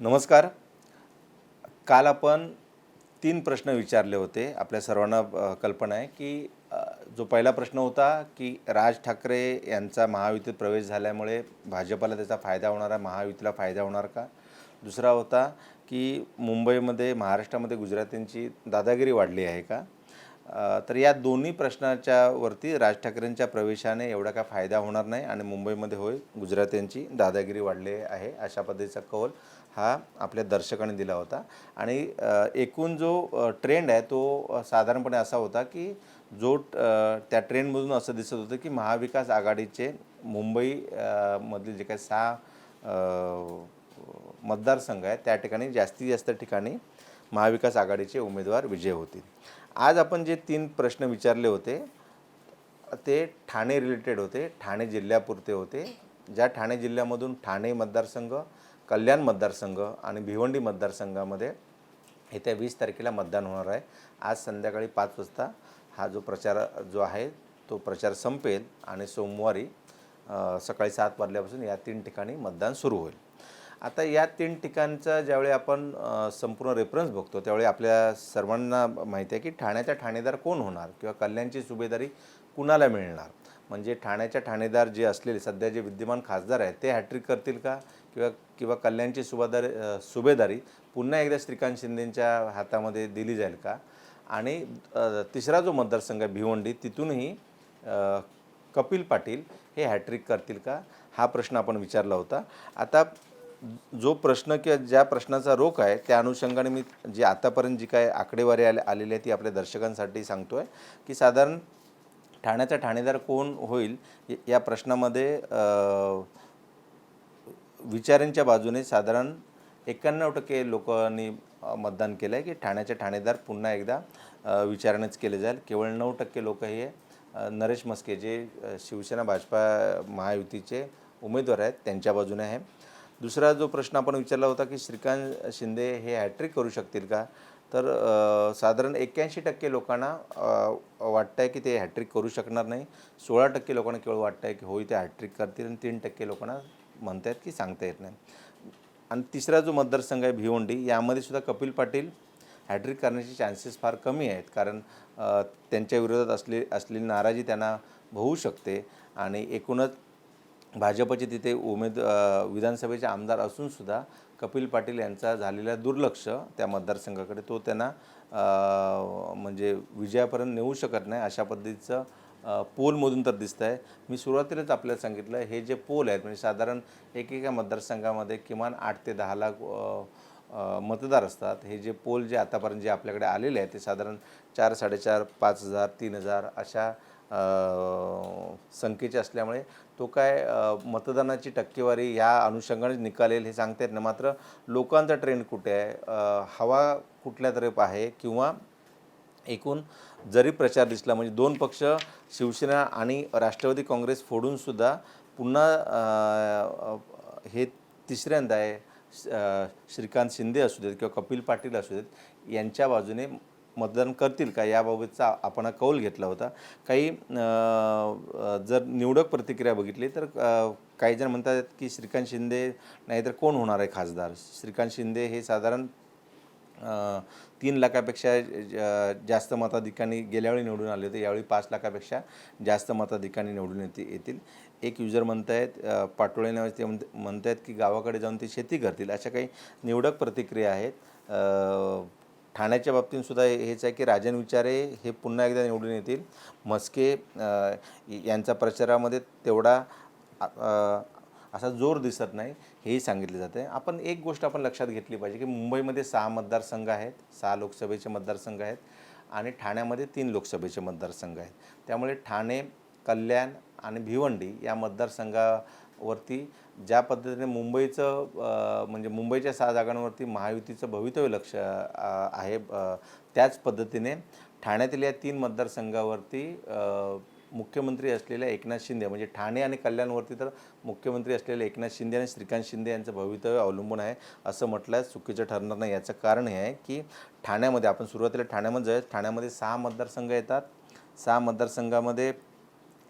नमस्कार. काल आपण तीन प्रश्न विचारले होते. आपल्या सर्वांना कल्पना आहे की जो पहिला प्रश्न होता की राज ठाकरे यांचा महायुतीत प्रवेश झाल्यामुळे भाजपला त्याचा फायदा होणार आहे महायुतीला फायदा होणार का? दुसरा होता की मुंबईमध्ये महाराष्ट्रामध्ये गुजरातींची दादागिरी वाढली आहे का? तर या दोन्ही प्रश्नाच्या वरती राज ठाकरेंच्या प्रवेशाने एवढा काय फायदा होणार नाही आणि मुंबईमध्ये होय गुजरात्यांची दादागिरी वाढली आहे अशा पद्धतीचा कौल हा आपल्या दर्शकांनी दिला होता. आणि एकूण जो ट्रेंड आहे तो साधारणपणे असा होता की जो त्या ट्रेंडमधून असं दिसत होतं की महाविकास आघाडीचे मुंबई मधले जे काही सहा मतदारसंघ आहे त्या ठिकाणी जास्तीत जास्त ठिकाणी महाविकास आघाडीचे उमेदवार विजय होतील. आज आपण जे तीन प्रश्न विचारले होते ते ठाणे रिलेटेड होते ठाणे जिल्ह्यापुरते होते. ज्या ठाणे जिल्ह्यामधून ठाणे मतदारसंघ कल्याण मतदारसंघ आणि भिवंडी मतदारसंघामध्ये येत्या वीस तारखेला मतदान होणार आहे. आज संध्याकाळी पाच वाजता हा जो प्रचार जो आहे तो प्रचार संपेल आणि सोमवारी सकाळी सात वाजल्यापासून या तीन ठिकाणी मतदान सुरू होईल. आता या तीन ठिकाणचा ज्यावेळी आपण संपूर्ण रेफरन्स बघतो त्यावेळी आपल्या सर्वांना माहिती आहे की ठाण्याचा ठाणेदार कोण होणार किंवा कल्याणची सुभेदारी कुणाला मिळणार? म्हणजे ठाण्याच्या ठाणेदार जे असलेले सध्या जे विद्यमान खासदार आहेत ते हॅट्रिक करतील का? किंवा किंवा कल्याणची सुभेदारी सुभेदारी पुन्हा एकदा श्रीकांत शिंदेंच्या हातामध्ये दिली जाईल का? आणि तिसरा जो मतदारसंघ आहे भिवंडी तिथूनही कपिल पाटील हे हॅट्रिक करतील का? हा प्रश्न आपण विचारला होता. आता जो प्रश्न किंवा ज्या प्रश्नाचा रोख आहे त्या अनुषंगाने मी जी आतापर्यंत जी काय आकडेवारी आले आलेली आहे ती आपल्या दर्शकांसाठी सांगतो आहे की साधारण ठाण्याचा ठाणेदार कोण होईल या प्रश्नामध्ये विचारांच्या बाजूने साधारण एक्क्याण्णव टक्के लोकांनी मतदान केलं आहे की ठाण्याचे ठाणेदार पुन्हा एकदा विचारणेच केले जाईल. केवळ नऊ टक्के लोक हे नरेश मस्के जे शिवसेना भाजपा महायुतीचे उमेदवार आहेत त्यांच्या बाजूने आहे. दुसरा जो प्रश्न आपण विचारला होता की श्रीकांत शिंदे हे हॅट्रिक करू शकतील का? तर साधारण एक्क्याऐंशी टक्के लोकांना वाटतं आहे की ते हॅट्रिक करू शकणार नाही. सोळा टक्के लोकांना केवळ वाटतं आहे की होय ते हॅट्रिक करतील आणि तीन टक्के लोकांना म्हणतात की सांगता येत नाही. आणि तिसरा जो मतदारसंघ आहे भिवंडी यामध्ये सुद्धा कपिल पाटील हॅट्रिक करण्याचे चान्सेस फार कमी आहेत. कारण त्यांच्या विरोधात असले असलेली नाराजी त्यांना होऊ शकते. आणि एकूणच भाजपचे तिथे उमेद विधानसभेचे आमदार असूनसुद्धा कपिल पाटील यांचा झालेला दुर्लक्ष त्या मतदारसंघाकडे तो त्यांना म्हणजे विजयापर्यंत नेऊ शकत नाही अशा पद्धतीचं पोलमधून तर दिसतं आहे मी सुरुवातीलाच आपल्याला सांगितलं हे जे पोल आहेत म्हणजे साधारण एकेका मतदारसंघामध्ये किमान आठ ते दहा लाख मतदार असतात. हे जे पोल जे आतापर्यंत जे आपल्याकडे आलेले आहेत ते साधारण चार साडेचार पाच हजार तीन हजार अशा संख्येचे असल्यामुळे तो काय मतदानाची टक्केवारी ह्या अनुषंगाने निकाल येईल हे सांगता येत नाही. मात्र लोकांचा ट्रेंड कुठे आहे? हवा कुठल्या तरफ आहे किंवा एकूण जरी प्रचार दिसला म्हणजे दोन पक्ष शिवसेना आणि राष्ट्रवादी काँग्रेस फोडूनसुद्धा पुन्हा हे तिसऱ्यांदा आहे श्रीकांत शिंदे असू देत किंवा कपिल पाटील असू देत यांच्या बाजूने मतदान करतील का याबाबतचा आपण कौल घेतला होता. काही जर निवडक प्रतिक्रिया बघितली तर काही जण म्हणतात की श्रीकांत शिंदे नाहीतर कोण होणार आहे खासदार? श्रीकांत शिंदे हे साधारण तीन लाखापेक्षा ज- जास्त मताधिकांनी गेल्यावेळी निवडून आले होते. यावेळी पाच लाखापेक्षा जास्त मताधिकांनी निवडून येते येतील. एक युजर म्हणत आहेत पाटोळे नावाचे ते म्हणत आहेत की गावाकडे जाऊन ते शेती करतील. अशा काही निवडक प्रतिक्रिया आहेत. ठाण्याच्या बाबतीत सुद्धा हेच आहे की राजन विचारे हे पुन्हा एकदा निवडून येतील. मस्के यांचा प्रचारामध्ये तेवढा असा जोर दिसत नाही हेही सांगितले जाते. आपण एक गोष्ट आपण लक्षात घेतली पाहिजे की मुंबईमध्ये सहा मतदारसंघ आहेत सहा लोकसभेचे मतदारसंघ आहेत आणि ठाण्यामध्ये तीन लोकसभेचे मतदारसंघ आहेत. त्यामुळे ठाणे कल्याण आणि भिवंडी या मतदारसंघा वरती ज्या पद्धतीने मुंबईचं म्हणजे मुंबईच्या सहा जागांवरती महायुतीचं भवितव्य लक्ष आहे त्याच पद्धतीने ठाण्यातील या तीन मतदारसंघावरती मुख्यमंत्री असलेल्या एकनाथ शिंदे म्हणजे ठाणे आणि कल्याणवरती तर मुख्यमंत्री असलेले एकनाथ शिंदे आणि श्रीकांत शिंदे यांचं भवितव्य अवलंबून आहे असं म्हटल्यास चुकीचं ठरणार नाही. याचं कारण हे आहे की ठाण्यामध्ये आपण सुरुवातीला ठाण्यामध्ये जाऊया ठाण्यामध्ये सहा मतदारसंघ येतात. सहा मतदारसंघामध्ये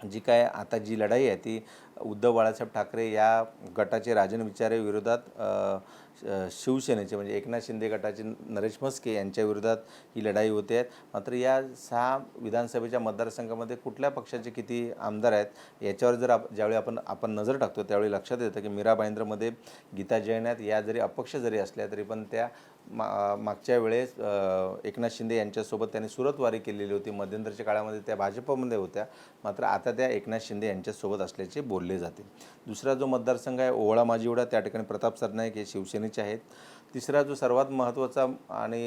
जी काय आता जी लढाई आहे ती उद्धव बाळासाहेब ठाकरे या गटाचे राजन विचारे विरोधात शिवसेनेचे म्हणजे एकनाथ शिंदे गटाचे नरेश म्हस्के यांच्या विरोधात ही लढाई होते. आहे मात्र या सहा विधानसभेच्या मतदारसंघामध्ये कुठल्या पक्षाचे किती आमदार आहेत याच्यावर जर आप ज्यावेळी आपण आपण नजर टाकतो त्यावेळी लक्षात येतं की मीरा भाईंद्रमध्ये गीता जैन आहेत. या जरी अपक्ष जरी असल्या तरी पण त्या मा मागच्या वेळेस एकनाथ शिंदे यांच्यासोबत त्यांनी सुरतवारी केलेली होती. मध्यंतरच्या काळामध्ये त्या भाजपमध्ये होत्या. मात्र आता त्या एकनाथ शिंदे यांच्यासोबत असल्याचे बोलले जाते. दुसरा जो मतदारसंघ आहे ओवळा माजिवडा त्या ठिकाणी प्रताप सरनाईक हे शिवसेनेचे आहेत. तिसरा जो सर्वात महत्त्वाचा आणि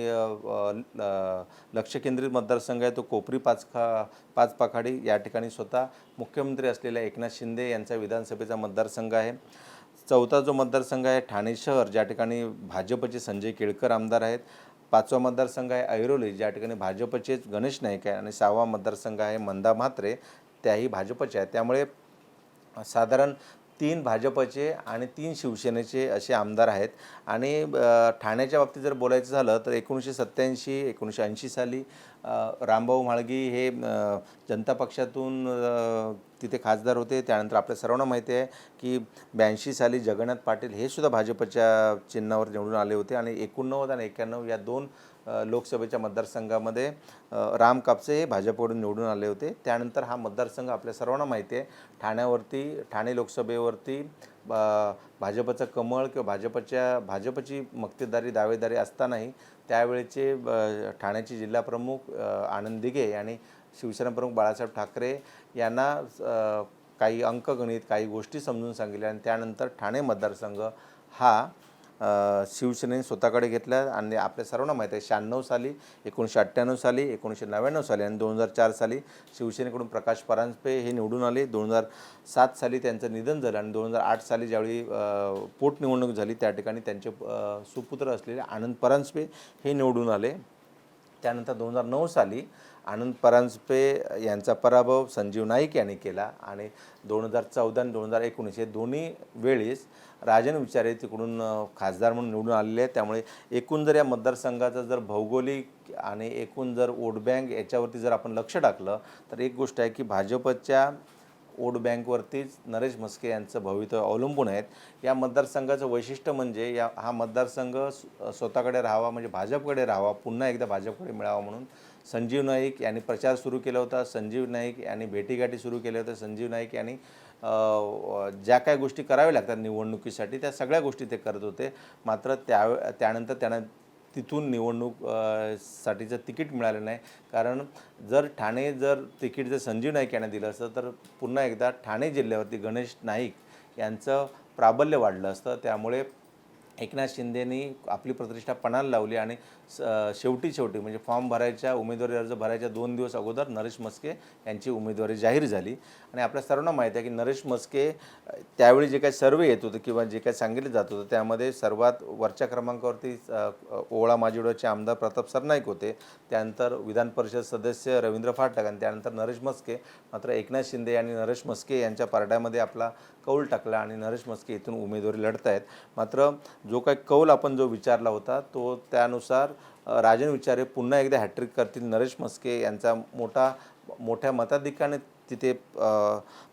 लक्ष केंद्रित मतदारसंघ आहे तो कोपरी पाचखा पाच पाखाडी या ठिकाणी स्वतः मुख्यमंत्री असलेल्या एकनाथ शिंदे यांचा विधानसभेचा मतदारसंघ आहे. चौथा जो मतदारसंघ आहे ठाणे शहर ज्या ठिकाणी भाजपचे संजय केळकर आमदार आहेत. पाचवा मतदारसंघ आहे ऐरोली ज्या ठिकाणी भाजपचेच गणेश नाईक आहे. आणि सहावा मतदारसंघ आहे मंदा म्हात्रे त्याही भाजपचे आहेत. त्यामुळे साधारण तीन भाजपचे आणि तीन शिवसेनेचे असे आमदार आहेत. आणि ठाण्याच्या बाबतीत जर बोलायचं झालं तर एकोणीसशे सत्त्याऐंशी एकोणीसशे ऐंशी साली रामभाऊ म्हाळगी हे जनता पक्षातून तिथे खासदार होते. त्यानंतर आपल्या सर्वांना माहिती आहे की ब्याऐंशी साली जगन्नाथ पाटील हे सुद्धा भाजपच्या चिन्हावर निवडून आले होते आणि एकोणनव्वद आणि एक्क्याण्णव या दोन लोकसभेच्या मतदारसंघामध्ये राम कापसे हे भाजपकडून निवडून आले होते. त्यानंतर हा मतदारसंघ आपल्या सर्वांना माहिती आहे. ठाण्यावरती ठाणे लोकसभेवरती भाजपचं कमळ किंवा भाजपच्या भाजपची मक्तेदारी दावेदारी असतानाही त्यावेळेचे ब- ठाण्याचे जिल्हाप्रमुख आनंद दिघे आणि शिवसेना प्रमुख बाळासाहेब ठाकरे यांना काही अंकगणित काही गोष्टी समजून सांगितल्या आणि त्यानंतर ठाणे मतदारसंघ हा शिवसेनेने स्वतःकडे घेतला आणि आपल्या सर्वांना माहीत आहे शहाण्णव साली एकोणीसशे अठ्ठ्याण्णव साली एकोणीसशे नव्याण्णव साली आणि दोन हजार चार साली शिवसेनेकडून प्रकाश परांजपे हे निवडून आले. दोन हजार सात साली त्यांचं निधन झालं आणि दोन हजार आठ साली ज्यावेळी पोटनिवडणूक झाली त्या ठिकाणी त्यांचे सुपुत्र असलेले आनंद परांजपे हे निवडून आले. त्यानंतर दोन हजार नऊ साली आनंद परांजपे यांचा पराभव संजीव नाईक यांनी केला आणि दोन हजार चौदा आणि दोन हजार एकोणीस हे दोन्ही वेळेस राजन विचारे तिकडून खासदार म्हणून निवडून आलेले आहेत. त्यामुळे एकूण जर या मतदारसंघाचा जर भौगोलिक आणि एकूण जर वोट बँक याच्यावरती जर आपण लक्ष टाकलं तर एक गोष्ट आहे की भाजपच्या वोट बँकवरतीच नरेश म्हस्के यांचं भवितव्य अवलंबून आहेत. या मतदारसंघाचं वैशिष्ट्य म्हणजे या हा मतदारसंघ स्वतःकडे राहावा म्हणजे भाजपकडे राहावा पुन्हा एकदा भाजपकडे मिळावा म्हणून संजीव नाईक यांनी प्रचार सुरू केला होता संजीव नाईक यांनी भेटीगाठी सुरू केल्या होत्या संजीव नाईक यांनी ज्या काय गोष्टी कराव्या लागतात निवडणुकीसाठी त्या सगळ्या गोष्टी ते करत होते. मात्र त्या त्यानंतर त्यांना तिथून निवडणूक साठीचं तिकीट मिळालं नाही. कारण जर ठाणे जर तिकीट जर संजीव नाईक यांना दिलं असतं तर पुन्हा एकदा ठाणे जिल्ह्यावरती गणेश नाईक यांचं प्राबल्य वाढलं असतं. त्यामुळे एकनाथ शिंदेनी आपली प्रतिष्ठा पणाला लावली आणि शेवटी शेवटी म्हणजे फॉर्म भरायच्या उमेदवारी अर्ज भरायच्या दोन दिवस अगोदर नरेश म्हस्के यांची उमेदवारी जाहीर झाली. आणि आपल्या सर्वांना माहिती आहे की नरेश म्हस्के त्यावेळी जे काही सर्वे येत होतं किंवा जे काही सांगितलं जात होतं त्यामध्ये सर्वात वरच्या क्रमांकावरती ओळा माजिडोचे आमदार प्रताप सरनाईक होते. त्यानंतर विधान परिषद सदस्य रवींद्र फाटक आणि त्यानंतर नरेश म्हस्के मात्र एकनाथ शिंदे यांनी नरेश म्हस्के यांच्या पारड्यामध्ये आपला कौल टाकला आणि नरेश म्हस्के इथून उमेदवारी लढत आहेत मात्र जो काही कौल आपण जो विचारला होता तो त्यानुसार राजन विचारे पुन्हा एकदा हॅट्रिक करतील. नरेश मस्के यांचा मोठा मोठ्या मताधिकाने तिथे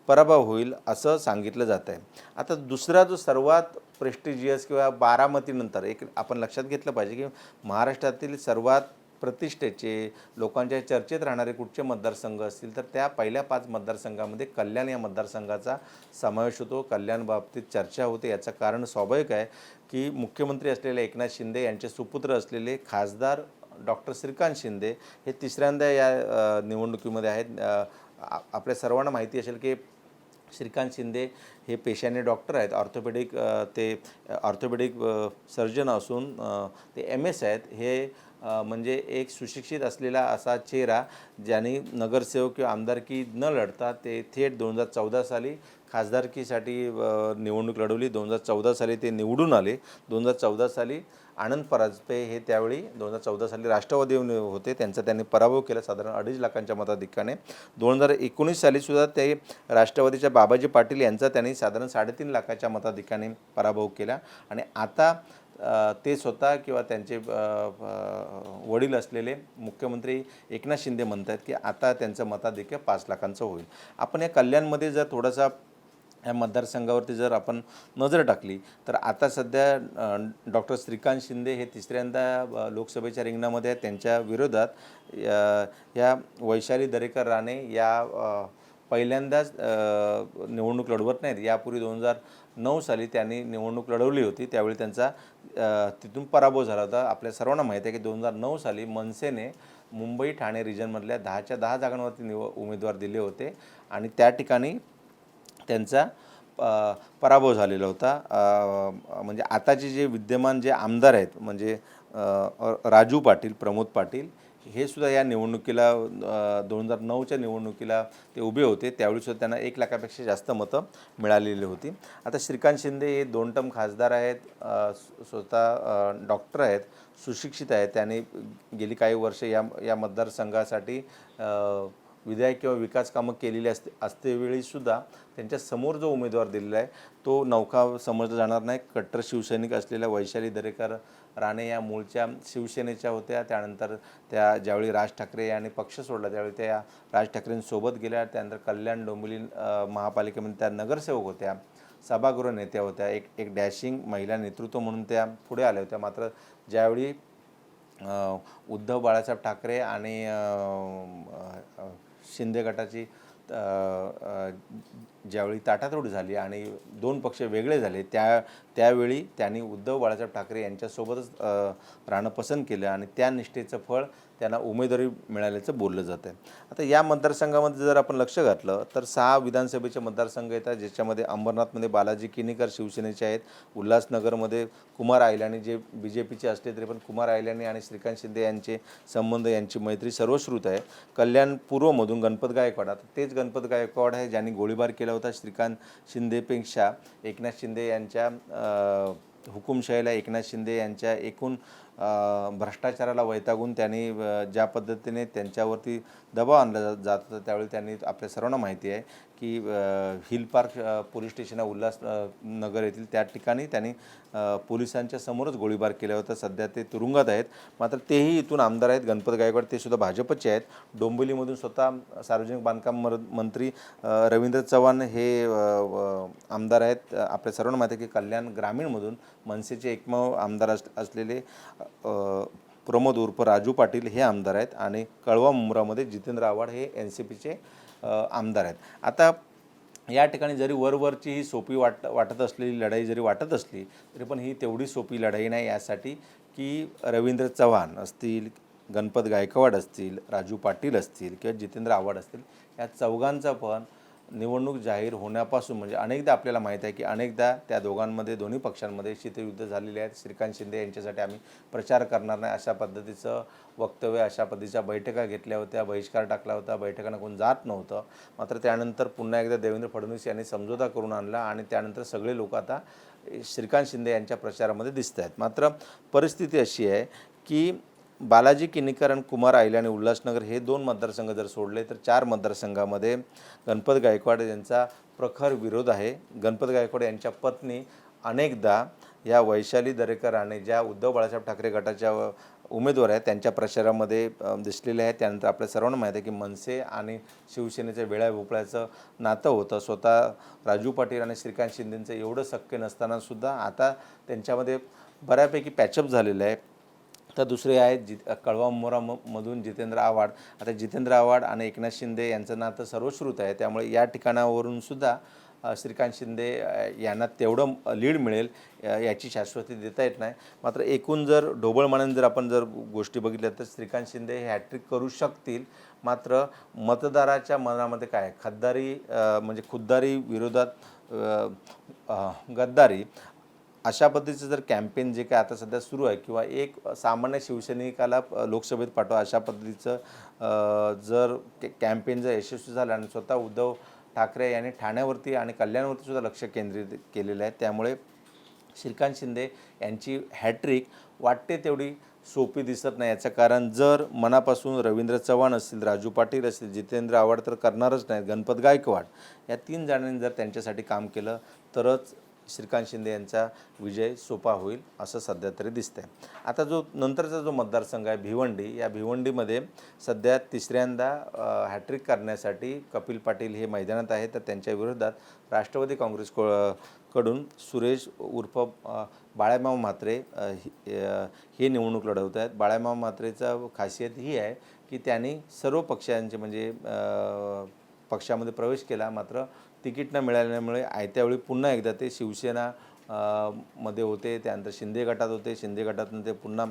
पराभव होईल असं सांगितलं जात आहे आता दुसरा जो सर्वात प्रेस्टिजियस किंवा बारामतीनंतर एक आपण लक्षात घेतलं पाहिजे की महाराष्ट्रातील सर्वात प्रतिष्ठेचे लोकांच्या चर्चेत राहणारे कुठचे मतदारसंघ असतील तर त्या पहिल्या पाच मतदारसंघामध्ये कल्याण या मतदारसंघाचा समावेश होतो. कल्याण बाबतीत चर्चा होते याचं कारण स्वाभाविक आहे. की मुख्यमंत्री असलेले एकनाथ शिंदे यांचे सुपुत्र असलेले खासदार डॉक्टर श्रीकांत शिंदे हे तिसऱ्यांदा या निवडणुकीमध्ये आहेत. आपल्या सर्वांना माहिती असेल की श्रीकांत शिंदे हे पेशाने डॉक्टर आहेत. ऑर्थोपेडिक ते ऑर्थोपेडिक सर्जन असून ते एम एस आहेत. हे म्हणजे एक सुशिक्षित असलेला असा चेहरा ज्याने नगरसेवक किंवा आमदारकी न लढता ते थेट दोन हजार चौदा साली खासदारकीसाठी निवडणूक लढवली. दोन हजार चौदा साली ते निवडून आले. दोन हजार चौदा साली आनंद पराजपे हे त्यावेळी दोन हजार चौदा साली राष्ट्रवादी होते. त्यांचा त्यांनी पराभव केला साधारण अडीच लाखांच्या मताधिक्याने. दोन हजार एकोणीस सालीसुद्धा ते राष्ट्रवादीच्या बाबाजी पाटील यांचा त्यांनी साधारण साडेतीन लाखाच्या मताधिक्याने पराभव केला. आणि आता ते स्वतः किंवा त्यांचे वडील असलेले मुख्यमंत्री एकनाथ शिंदे म्हणत आहेत की आता त्यांचं मताधिक्य पाच लाखांचं होईल. आपण या कल्याणमध्ये जर थोडासा या मतदारसंघावरती जर आपण नजर टाकली तर आता सध्या डॉक्टर श्रीकांत शिंदे हे तिसऱ्यांदा लोकसभेच्या रिंगणामध्ये आहेत. त्यांच्या विरोधात अ, या वैशाली दरेकर राणे या पहिल्यांदाच निवडणूक लढवत नाहीत. यापूर्वी दोन हजार नऊ साली त्यांनी निवडणूक लढवली होती. त्यावेळी त्यांचा तिथून पराभव झाला होता. आपल्या सर्वांना माहिती आहे की दोन हजार नऊ साली मनसेने मुंबई ठाणे रिजनमधल्या दहाच्या दहा जागांवरती निव उमेदवार दिले होते. आणि त्या ठिकाणी त्यांचा पराभव झालेला होता. म्हणजे आताचे जे विद्यमान जे आमदार आहेत म्हणजे राजू पाटील प्रमोद पाटील हे सुद्धा या निवडणुकीला दोन हजार नऊच्या निवडणुकीला ते उभे होते. त्यावेळी सुद्धा त्यांना एक लाखापेक्षा जास्त मतं मिळालेली होती. आता श्रीकांत शिंदे हे दोन टर्म खासदार आहेत स्वतः डॉक्टर आहेत सुशिक्षित आहेत. त्यांनी गेली काही वर्ष या या मतदारसंघासाठी विधायक किंवा विकास कामं केलेली असते असतेवेळीसुद्धा त्यांच्यासमोर जो उमेदवार दिलेला आहे तो नौका समजला जाणार नाही. कट्टर शिवसैनिक असलेल्या वैशाली दरेकर राणे या मूळच्या शिवसेनेच्या होत्या. त्यानंतर त्या ज्यावेळी राज ठाकरे यांनी पक्ष सोडला त्यावेळी त्या राज ठाकरेंसोबत गेल्या. त्यानंतर कल्याण डोंबिवली महापालिकेमध्ये त्या नगरसेवक होत्या सभागृह नेत्या होत्या एक एक डॅशिंग महिला नेतृत्व म्हणून त्या पुढे आल्या होत्या. मात्र ज्यावेळी उद्धव बाळासाहेब ठाकरे आणि शिंदे गटाची ज्यावेळी ताटातोड झाली आणि दोन पक्ष वेगळे झाले त्या त्यावेळी त्यांनी उद्धव बाळासाहेब ठाकरे यांच्यासोबतच राहणं पसंत केलं आणि त्या निष्ठेचं फळ त्यांना उमेदवारी मिळाल्याचं बोललं जातं आहे आता या मतदारसंघामध्ये जर आपण लक्ष घातलं तर सहा विधानसभेचे मतदारसंघ येतात ज्याच्यामध्ये अंबरनाथमध्ये बालाजी किनीकर शिवसेनेचे आहेत उल्हासनगरमध्ये कुमार आयलानी जे बी जे पीचे असले तरी पण कुमार आयलानी आणि श्रीकांत शिंदे यांचे संबंध यांची मैत्री सर्वश्रुत आहे. कल्याण पूर्वमधून गणपत गायकवाड आता तेच गणपत गायकवाड आहे ज्यांनी गोळीबार केला होता श्रीकांत शिंदेपेक्षा एकनाथ शिंदे यांच्या हुकुमशाहीला एकनाथ शिंदे यांच्या एकूण भ्रष्टाचाराला वैतागून त्यांनी ज्या पद्धतीने त्यांच्यावरती दबाव आणला जात होता त्यावेळी त्यांनी आपल्या सर्वांना माहिती आहे की hill park police station Ulhasnagar येथील त्या ठिकाणी त्यांनी पोलिसांच्या समोरच गोळीबार केला होता. सध्या ते तुरुंगात आहेत. मात्र तेही इथून आमदार आहेत गणपत गायकवाड. ते सुद्धा भाजपचे आहेत. डोंबिवलीमधून स्वतः सार्वजनिक बांधकाम मर- मंत्री रवींद्र चव्हाण हे आमदार आहेत. आपल्या सर्वांना माहिती आहे की कल्याण ग्रामीणमधून मनसेचे एकमेव आमदार अस असलेले प्रमोद उर्फ राजू पाटील हे आमदार आहेत आणि कळवा मुंब्रामध्ये जितेंद्र आव्हाड हे एन सी पीचे आमदार आहेत. आता या ठिकाणी जरी वरवरची ही सोपी वाट वाटत असलेली लढाई जरी वाटत असली तरी पण ही तेवढी सोपी लढाई नाही. यासाठी की रवींद्र चव्हाण असतील गणपत गायकवाड असतील राजू पाटील असतील किंवा जितेंद्र आव्हाड असतील या चौघांचा पण निवडणूक जाहीर होण्यापासून म्हणजे अनेकदा आपल्याला माहीत आहे की अनेकदा त्या दोघांमध्ये दोन्ही पक्षांमध्ये शीतयुद्ध झालेले आहेत श्रीकांत शिंदे यांच्यासाठी आम्ही प्रचार करणार नाही अशा पद्धतीचं वक्तव्य अशा पद्धतीच्या बैठका घेतल्या होत्या बहिष्कार टाकला होता बैठकांना कोण जात नव्हतं. मात्र त्यानंतर पुन्हा एकदा देवेंद्र फडणवीस यांनी समझोता करून आणला आणि त्यानंतर सगळे लोक आता श्रीकांत शिंदे यांच्या प्रचारामध्ये दिसत आहेत मात्र परिस्थिती अशी आहे की बालाजी किनीकर आणि कुमार आयले आणि उल्हासनगर हे दोन मतदारसंघ जर सोडले तर चार मतदारसंघामध्ये गणपत गायकवाड यांचा प्रखर विरोध आहे. गणपत गायकवाड यांच्या पत्नी अनेकदा या वैशाली दरेकर आणि ज्या उद्धव बाळासाहेब ठाकरे गटाच्या उमेदवार आहेत त्यांच्या प्रचारामध्ये दिसलेले आहेत. त्यानंतर आपल्या सर्वांना माहीत आहे की मनसे आणि शिवसेनेचं वेळ्या भोपळ्याचं नातं होतं. स्वतः राजू पाटील आणि श्रीकांत शिंदेंचं एवढं शक्य नसतानासुद्धा आता त्यांच्यामध्ये बऱ्यापैकी पॅचअप झालेलं आहे. तर दुसरे आहेत जि कळवा मोरा मधून जितेंद्र आव्हाड. आता जितेंद्र आव्हाड आणि एकनाथ शिंदे यांचं नातं सर्वश्रुत आहे. त्यामुळे या ठिकाणावरून सुद्धा श्रीकांत शिंदे यांना तेवढं लीड मिळेल याची शाश्वती देता येत नाही. मात्र एकूण जर ढोबळमानाने जर आपण जर गोष्टी बघितल्या तर श्रीकांत शिंदे हे हॅट्रिक करू शकतील. मात्र मतदाराच्या मनामध्ये काय आहे? खद्दारी म्हणजे खुद्दारी विरोधात गद्दारी अशा पद्धतीचं जर कॅम्पेन जे काय आता सध्या सुरू आहे किंवा एक सामान्य शिवसैनिकाला लोकसभेत पाठवा अशा पद्धतीचं जर कॅम्पेन जर यशस्वी झालं आणि स्वतः उद्धव ठाकरे यांनी ठाण्यावरती आणि कल्याणवरती सुद्धा लक्ष केंद्रित केलेलं आहे त्यामुळे श्रीकांत शिंदे यांची हॅट्रिक वाटते तेवढी सोपी दिसत नाही. याचं कारण जर मनापासून रवींद्र चव्हाण असतील राजू पाटील असतील जितेंद्र आव्हाड तर करणारच नाहीत गणपत गायकवाड या तीन जणांनी जर त्यांच्यासाठी काम केलं तरच श्रीकांत शिंदे यांचा विजय सोपा होईल असं सध्या तरी दिसतंय. आता जो नंतरचा जो मतदारसंघ आहे भिवंडी या भिवंडीमध्ये सध्या तिसऱ्यांदा हॅट्रिक करण्यासाठी कपिल पाटील हे मैदानात आहेत. तर त्यांच्या विरोधात राष्ट्रवादी काँग्रेस को- कडून सुरेश उर्फ अ, बाळामाव म्हात्रे हे हे निवडणूक लढवत आहेत. बाळामाव म्हात्रेचा खासियत ही आहे की त्यांनी सर्व पक्षांचे म्हणजे पक्षामध्ये प्रवेश केला. मात्र तिकीट न मिळाल्यामुळे आयत्या वेळी पुन्हा एकदा ते शिवसेना मध्ये होते त्यानंतर शिंदे गटात होते शिंदे गटातून ते पुन्हा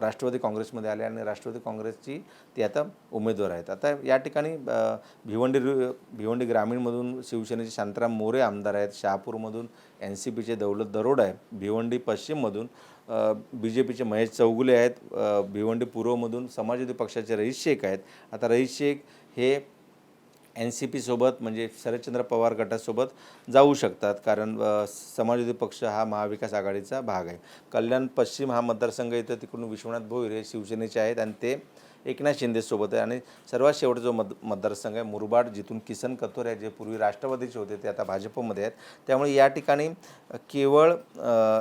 राष्ट्रवादी काँग्रेसमध्ये आले आणि राष्ट्रवादी काँग्रेसची ते आता उमेदवार आहेत. आता या ठिकाणी भिवंडी भिवंडी ग्रामीणमधून शिवसेनेचे शांताराम मोरे आमदार आहेत शहापूरमधून एन सी पीचे दौलत दरोड आहे भिवंडी पश्चिममधून बी जे पीचे महेश चौगुले आहेत भिवंडी पूर्वमधून समाजवादी पक्षाचे रईस शेख आहेत. आता रईस शेख हे एन सी पीसोबत म्हणजे शरदचंद्र पवार गटासोबत जाऊ शकतात. कारण समाजवादी पक्ष हा महाविकास आघाडीचा भाग आहे. कल्याण पश्चिम हा मतदारसंघ इथं तिकडून विश्वनाथ भोईर हे शिवसेनेचे आहेत आणि ते एकनाथ शिंदेसोबत आहे. आणि सर्वात शेवटचा जो मत मतदारसंघ आहे मुरबाड जिथून किसन कथोर आहे जे पूर्वी राष्ट्रवादीचे होते ते आता भाजपमध्ये आहेत. त्यामुळे या ठिकाणी केवळ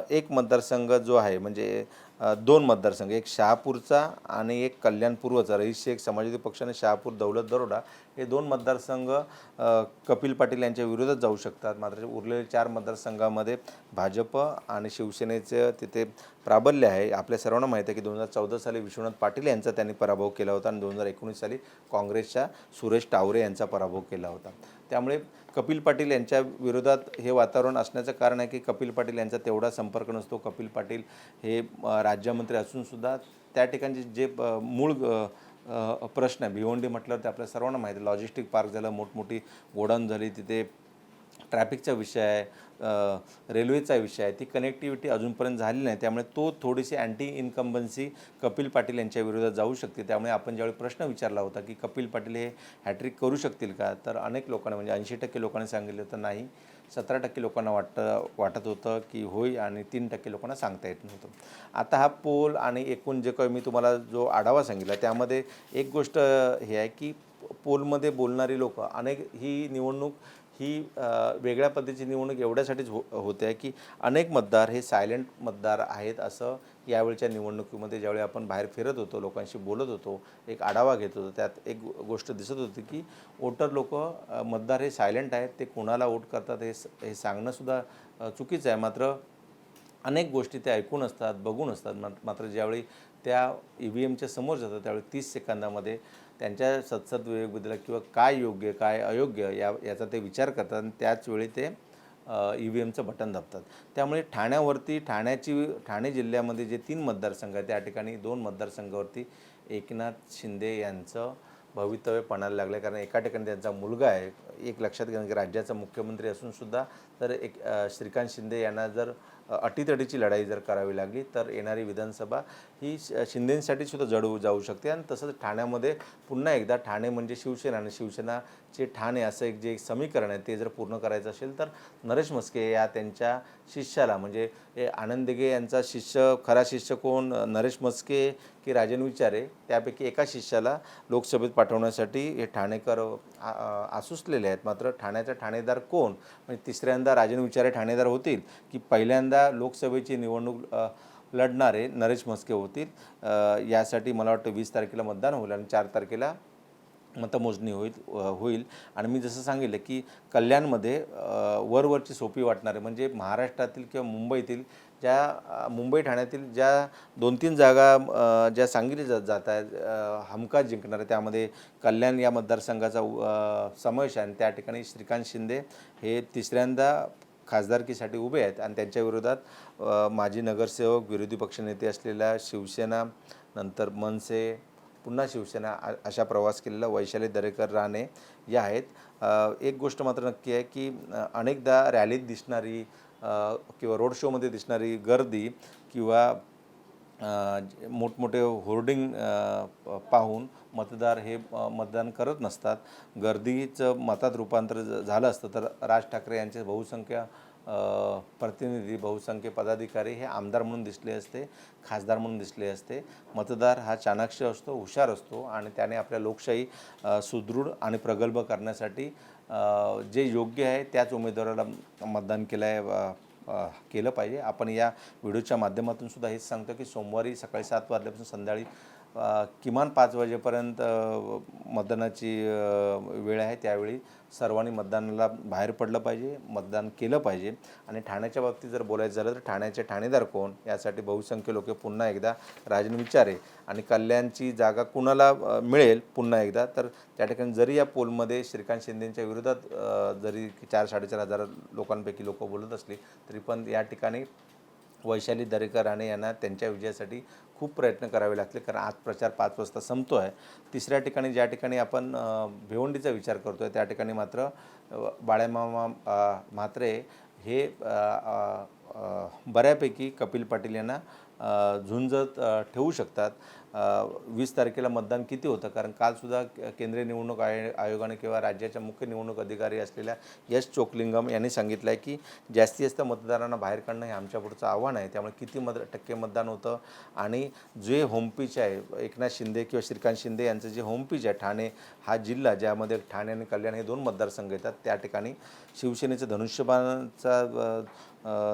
एक मतदारसंघ जो आहे म्हणजे दोन मतदारसंघ एक शहापूरचा आणि एक कल्याणपूर्वचा. रईस शेख समाजवादी पक्षाने शहापूर दौलत दरोडा हे दोन मतदारसंघ कपिल पाटील यांच्या विरोधात जाऊ शकतात. मात्र उरलेले चार मतदारसंघामध्ये भाजप आणि शिवसेनेचं तिथे प्राबल्य आहे. आपल्या सर्वांना माहिती आहे की दोन हजार चौदा साली विश्वनाथ पाटील यांचा त्यांनी पराभव केला होता आणि दोन हजार एकोणीस साली काँग्रेसच्या सुरेश टावरे यांचा पराभव केला होता. त्यामुळे कपिल पाटील यांच्या विरोधात हे वातावरण असण्याचं कारण आहे की कपिल पाटील यांचा तेवढा संपर्क नसतो. कपिल पाटील हे राज्यमंत्री असूनसुद्धा त्या ठिकाणचे जे मूळ प्रश्न आहे भिवंडी म्हटल्यावर ते आपल्या सर्वांना माहिती आहे लॉजिस्टिक पार्क झालं मोठमोठी गोडाऊन झाली तिथे ट्रॅफिकचा विषय आहे रेल्वेचा विषय आहे. ती कनेक्टिव्हिटी अजूनपर्यंत झाली नाही. त्यामुळे तो थोडीशी अँटी इन्कम्बन्सी कपिल पाटील यांच्या विरोधात जाऊ शकते. त्यामुळे आपण ज्यावेळी प्रश्न विचारला होता की कपिल पाटील हे हॅट्रिक करू शकतील का तर अनेक लोकांना म्हणजे ऐंशी टक्के लोकांनी सांगितलं तर नाही. सतरा टक्के लोकांना वाटतं वाटत होतं की होय आणि तीन टक्के लोकांना सांगता येत नव्हतं. आता हा पोल आणि एकूण जे काही मी तुम्हाला जो आढावा सांगितला त्यामध्ये एक गोष्ट हे आहे की पोलमध्ये बोलणारी लोक अनेक ही निवडणूक ही वेगळ्या पद्धतीची निवडणूक एवढ्यासाठीच हो होते आहे की अनेक मतदार हे सायलेंट मतदार आहेत असं यावेळच्या निवडणुकीमध्ये ज्यावेळी आपण बाहेर फिरत होतो लोकांशी बोलत होतो एक आढावा घेत होतो त्यात एक गोष्ट दिसत होती की वोटर लोक मतदार हे सायलेंट आहेत ते कोणाला वोट करतात हे हे सांगणंसुद्धा चुकीचं आहे. मात्र अनेक गोष्टी ते ऐकून असतात बघून असतात. मात्र ज्यावेळी त्या ई व्ही एमच्या समोर जातात त्यावेळी तीस सेकंदामध्ये त्यांच्या सत्सद विवेकबद्दल किंवा काय योग्य काय अयोग्य या याचा ते विचार करतात आणि त्याच वेळी ते ई व्ही एमचं बटन दाबतात. त्यामुळे ठाण्यावरती ठाण्याची ठाणे जिल्ह्यामध्ये जे तीन मतदारसंघ आहेत त्या ठिकाणी दोन मतदारसंघावरती एकनाथ शिंदे यांचं भवितव्य पणाला लागलं आहे कारण एका ठिकाणी त्यांचा मुलगा आहे एक लक्षात घेणं की राज्याचा मुख्यमंत्री असूनसुद्धा तर एक श्रीकांत शिंदे यांना जर अटीतटीची अटीतडीची लढाई जर करावी लागली तर येणारी विधानसभा ही शिंदेसाठी सुद्धा जडू जाऊ शकते. आणि तसंच ठाण्यामध्ये पुन्हा एकदा ठाणे म्हणजे शिवसेना आणि शिवसेनाचे ठाणे असं एक जे एक समीकरण आहे ते जर पूर्ण करायचं असेल तर नरेश म्हस्के या त्यांच्या शिष्याला म्हणजे हे आनंद दिघे यांचा शिष्य खरा शिष्य कोण? नरेश म्हस्के की राजन विचारे त्यापैकी एका शिष्याला लोकसभेत पाठवण्यासाठी हे ठाणेकर आसुसलेले आहेत. मात्र ठाण्याचा ठाणेदार कोण? म्हणजे तिसऱ्यांदा राजन विचारे ठाणेदार होतील की पहिल्यांदा लोकसभेची निवडणूक लढणारे नरेश म्हस्के होतील. यासाठी मला वाटतं वीस तारखेला मतदान होईल आणि चार तारखेला मतमोजणी होईल होईल. आणि मी जसं सांगितलं की कल्याणमध्ये वरवरची सोपी वाटणारे म्हणजे महाराष्ट्रातील किंवा मुंबईतील ज्या मुंबई ठाण्यातील ज्या दोन तीन जागा ज्या सांगितल्या जात जात आहेत हमखास जिंकणारे त्यामध्ये कल्याण या मतदारसंघाचा समावेश आहे. आणि त्या ठिकाणी श्रीकांत शिंदे हे तिसऱ्यांदा खासदारकीसाठी उभे आहेत. आणि त्यांच्या विरोधात माजी नगरसेवक विरोधी पक्षनेते असलेल्या शिवसेना नंतर मनसे पुन्हा शिवसेना अशा प्रवास केलेला वैशाली दरेकर राणे या आहेत. एक गोष्ट मात्र नक्की आहे की अनेकदा रॅलीत दिसणारी किंवा रोड शोमध्ये दिसणारी गर्दी किंवा मोठमोठे होर्डिंग पाहून मतदार हे मतदान करत नसतात. गर्दीचं मतात रूपांतर झालं असतं तर राज ठाकरे यांचे बहुसंख्य प्रतिनिधी बहुसंख्य पदाधिकारी हे आमदार म्हणून दिसले असते खासदार म्हणून दिसले असते. मतदार हा चाणाक्ष असतो हुशार असतो आणि त्याने आपल्या लोकशाही सुदृढ आणि प्रगल्भ करण्यासाठी जे योग्य आहे त्याच उमेदवाराला मतदान केलं आहे केलं पाहिजे. आपण या व्हिडिओच्या माध्यमातून सुद्धा हेच सांगतो की सोमवारी सकाळी सात वाजल्यापासून संध्याकाळी किमान पाच वाजेपर्यंत मतदानाची वेळ आहे त्यावेळी सर्वांनी मतदानाला बाहेर पडलं पाहिजे मतदान केलं पाहिजे. आणि ठाण्याच्या बाबतीत जर बोलायचं झालं तर ठाण्याचे ठाणेदार कोण? यासाठी बहुसंख्य लोक पुन्हा एकदा राजन विचारे. आणि कल्याणची जागा कुणाला मिळेल पुन्हा एकदा? तर त्या ठिकाणी जरी या पोलमध्ये श्रीकांत शिंदेच्या विरोधात जरी चार साडेचार हजार लोकांपैकी लोक बोलत असली तरी पण या ठिकाणी वैशाली दरेकर आणि यांना त्यांच्या विजयासाठी खूप प्रयत्न करावे लागले कारण आज प्रचार पाच वाजता संपतो आहे तिसऱ्या ठिकाणी ज्या ठिकाणी आपण भिवंडीचा विचार करतो आहे त्या ठिकाणी मात्र बाळ्यामामा म्हात्रे हे बऱ्यापैकी कपिल पाटील यांना झुंजत ठेवू शकतात. वीस तारखेला मतदान किती होतं? कारण कालसुद्धा के- केंद्रीय निवडणूक आय आयोगाने किंवा राज्याच्या मुख्य निवडणूक अधिकारी असलेल्या यश चोकलिंगम यांनी सांगितलं आहे की जास्तीत जास्त मतदारांना बाहेर काढणं हे आमच्या पुढचं आव्हान आहे. त्यामुळे किती मत टक्के मतदान होतं? आणि जे होमपीच आहे एकनाथ शिंदे किंवा श्रीकांत शिंदे यांचं जे होमपीच आहे ठाणे हा जिल्हा ज्यामध्ये ठाणे आणि कल्याण हे दोन मतदारसंघ येतात त्या ठिकाणी शिवसेनेचं धनुष्यबाणचा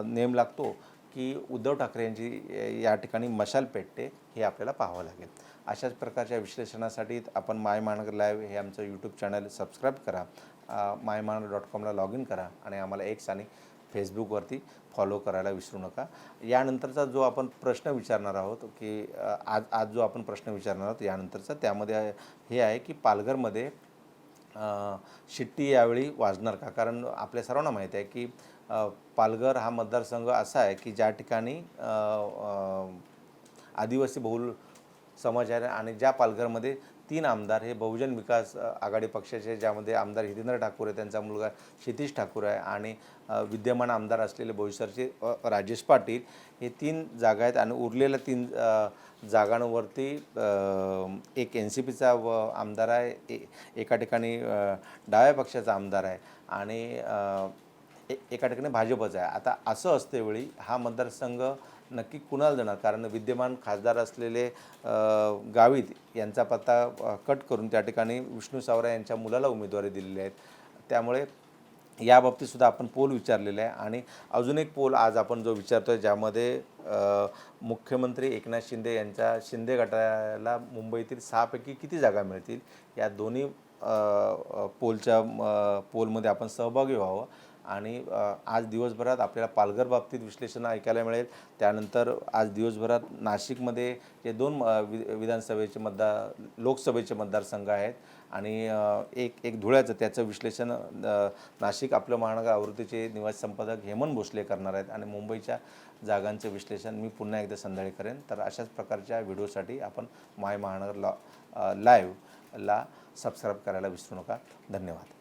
नेम लागतो की उद्धव ठाकरे यांची या ठिकाणी मशाल पेटते हे आपल्याला पाहावं लागेल. अशाच प्रकारच्या विश्लेषणासाठी आपण माय महानगर लाईव्ह हे आमचं यूट्यूब चॅनल सबस्क्राईब करा. माय महानगर डॉट कॉमला लॉग इन करा आणि आम्हाला एक्स आणि फेसबुकवरती फॉलो करायला विसरू नका. यानंतरचा जो आपण प्रश्न विचारणार आहोत की आज आज जो आपण प्रश्न विचारणार आहोत यानंतरचा त्यामध्ये हे आहे की पालघरमध्ये शिट्टी यावेळी वाजणार का? कारण आपल्या सर्वांना माहीत आहे की पालघर हा मतदारसंघ असा आहे की ज्या ठिकाणी आदिवासी बहुल समाज आहे आणि ज्या पालघरमध्ये तीन आमदार हे बहुजन विकास आघाडी पक्षाचे ज्यामध्ये आमदार हितेंद्र ठाकूर आहे त्यांचा मुलगा क्षितिश ठाकूर आहे आणि विद्यमान आमदार असलेले बोईसरचे राजेश पाटील हे तीन जागा आहेत आणि उरलेल्या तीन जागांवरती एक एन सी पीचा व आमदार आहे ए- एका ठिकाणी डाव्या पक्षाचा आमदार आहे आणि ए- एका ठिकाणी भाजपचं आहे. आता असं असतेवेळी हा मतदारसंघ नक्की कुणाला देणार? कारण विद्यमान खासदार असलेले गावित यांचा पत्ता कट करून त्या ठिकाणी विष्णू सावरा यांच्या मुलाला उमेदवारी दिलेली आहेत. त्यामुळे याबाबतीतसुद्धा आपण पोल विचारलेला आहे आणि अजून एक पोल आज आपण जो विचारतो आहे ज्यामध्ये मुख्यमंत्री एकनाथ शिंदे यांच्या शिंदे गटाला मुंबईतील सहापैकी किती जागा मिळतील? या दोन्ही पोलच्या पोलमध्ये आपण सहभागी व्हावं. आणि आज दिवसभरात आपल्याला पालघर बाबतीत विश्लेषण ऐकायला मिळेल. त्यानंतर आज दिवसभरात नाशिकमध्ये जे दोन वि विधानसभेचे मतदार लोकसभेचे मतदारसंघ आहेत आणि एक एक धुळ्याचं त्याचं विश्लेषण नाशिक आपलं महानगर आवृत्तीचे निवासी संपादक हेमंत भोसले करणार आहेत आणि मुंबईच्या जागांचं विश्लेषण मी पुन्हा एकदा संध्याकाळी करेन. तर अशाच प्रकारच्या व्हिडिओसाठी आपण माय महानगर लॉ लाईव्हला सबस्क्राईब करायला विसरू नका. धन्यवाद.